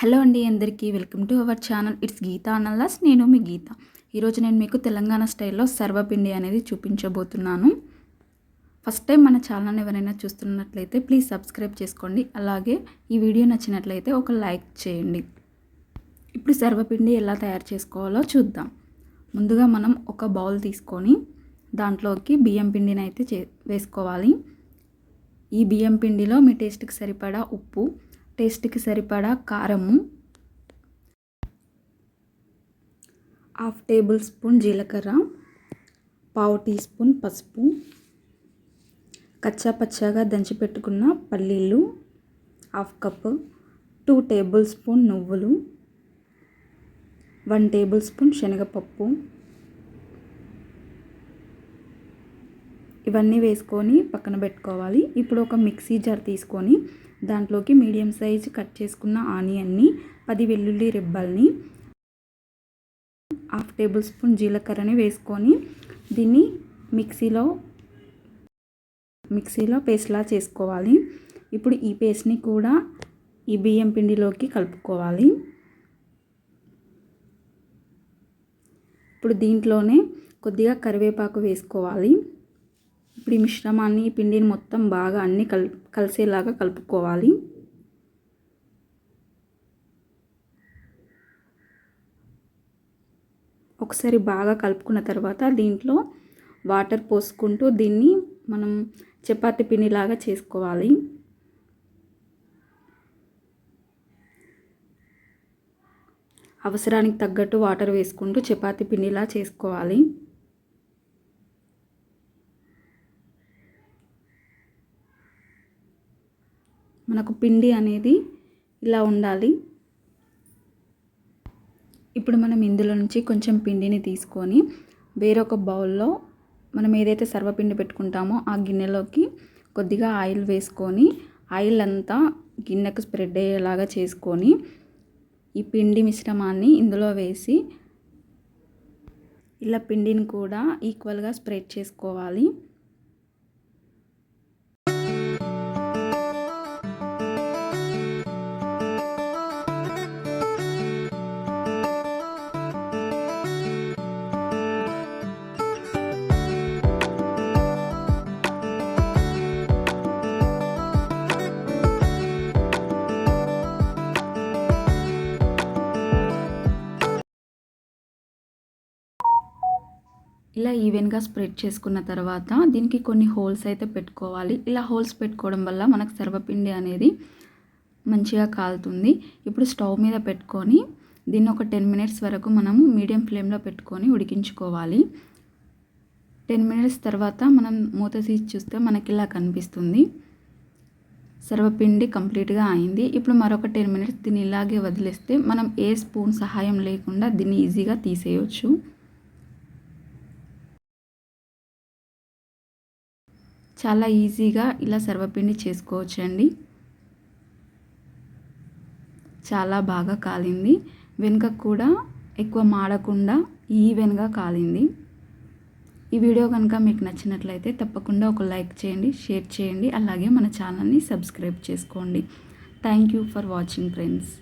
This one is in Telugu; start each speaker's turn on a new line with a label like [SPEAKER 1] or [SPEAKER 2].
[SPEAKER 1] హలో అండి అందరికీ welcome to our channel. It's Geetha అనల్లాస్ నేను మీ గీత. ఈరోజు నేను మీకు తెలంగాణ స్టైల్లో సర్వపిండి అనేది చూపించబోతున్నాను. ఫస్ట్ టైం మన ఛానల్ ఎవరైనా చూస్తున్నట్లయితే ప్లీజ్ సబ్స్క్రైబ్ చేసుకోండి. అలాగే ఈ వీడియో నచ్చినట్లయితే ఒక లైక్ చేయండి. ఇప్పుడు సర్వపిండి ఎలా తయారు చేసుకోవాలో చూద్దాం. ముందుగా మనం ఒక బౌల్ తీసుకొని దాంట్లోకి బియ్యం పిండిని అయితే చే వేసుకోవాలి. ఈ బియ్యం పిండిలో మీ టేస్ట్కి సరిపడా ఉప్పు టేస్ట్కి సరిపడా కారము. హాఫ్ టేబుల్ స్పూన్ జీలకర్ర. పావు టీ స్పూన్ పసుపు. కచ్చా పచ్చాగా దంచి పెట్టుకున్న పల్లీలు. Half cup two tablespoon నువ్వులు. వన్ టేబుల్ స్పూన్ శనగపప్పు. ఇవన్నీ వేసుకొని పక్కన పెట్టుకోవాలి. ఇప్పుడు ఒక మిక్సీ జార్ తీసుకొని దాంట్లోకి మీడియం సైజ్ కట్ చేసుకున్న ఆనియన్ని పది వెల్లుల్లి రెబ్బల్ని హాఫ్ టేబుల్ స్పూన్ జీలకర్రని వేసుకొని దీన్ని మిక్సీలో మిక్సీలో పేస్ట్లా చేసుకోవాలి. ఇప్పుడు ఈ పేస్ట్ని కూడా ఈ బియ్యం పిండిలోకి కలుపుకోవాలి. ఇప్పుడు దీంట్లోనే కొద్దిగా కరివేపాకు వేసుకోవాలి. ఇప్పుడు ఈ మిశ్రమాన్ని పిండిని మొత్తం బాగా అన్ని కల్ కలిసేలాగా కలుపుకోవాలి. ఒకసారి బాగా కలుపుకున్న తర్వాత దీంట్లో వాటర్ పోసుకుంటూ దీన్ని మనం చపాతి పిండిలాగా చేసుకోవాలి. అవసరానికి తగ్గట్టు వాటర్ వేసుకుంటూ చపాతి పిండిలా చేసుకోవాలి. మనకు పిండి అనేది ఇలా ఉండాలి. ఇప్పుడు మనం ఇందులో నుంచి కొంచెం పిండిని తీసుకొని వేరొక బౌల్లో మనం ఏదైతే సర్వపిండి పెట్టుకుంటామో ఆ గిన్నెలోకి కొద్దిగా ఆయిల్ వేసుకొని ఆయిల్ అంతా గిన్నెకు స్ప్రెడ్ అయ్యేలాగా చేసుకొని ఈ పిండి మిశ్రమాన్ని ఇందులో వేసి ఇలా పిండిని కూడా ఈక్వల్గా స్ప్రెడ్ చేసుకోవాలి. ఇలా ఈవెన్గా స్ప్రెడ్ చేసుకున్న తర్వాత దీనికి కొన్ని హోల్స్ అయితే పెట్టుకోవాలి. ఇలా హోల్స్ పెట్టుకోవడం వల్ల మనకు సర్వపిండి అనేది మంచిగా కాలుతుంది. ఇప్పుడు స్టవ్ మీద పెట్టుకొని దీన్ని ఒక టెన్ మినిట్స్ వరకు మనము మీడియం ఫ్లేమ్లో పెట్టుకొని ఉడికించుకోవాలి. టెన్ మినిట్స్ తర్వాత మనం మూత తీసి చూస్తే మనకి ఇలా కనిపిస్తుంది. సర్వపిండి కంప్లీట్గా అయింది. ఇప్పుడు మరొక టెన్ మినిట్స్ దీన్ని ఇలాగే వదిలేస్తే మనం ఏ స్పూన్ సహాయం లేకుండా దీన్ని ఈజీగా తీసేయొచ్చు. చాలా ఈజీగా ఇలా సర్వపిండి చేసుకోవచ్చండి. చాలా బాగా కాలింది. వెనుక కూడా ఎక్కువ మాడకుండా ఈవెన్గా కాలింది. ఈ వీడియో కనుక మీకు నచ్చినట్లయితే తప్పకుండా ఒక లైక్ చేయండి షేర్ చేయండి అలాగే మన ఛానల్ని సబ్స్క్రైబ్ చేసుకోండి. Thank you for watching friends.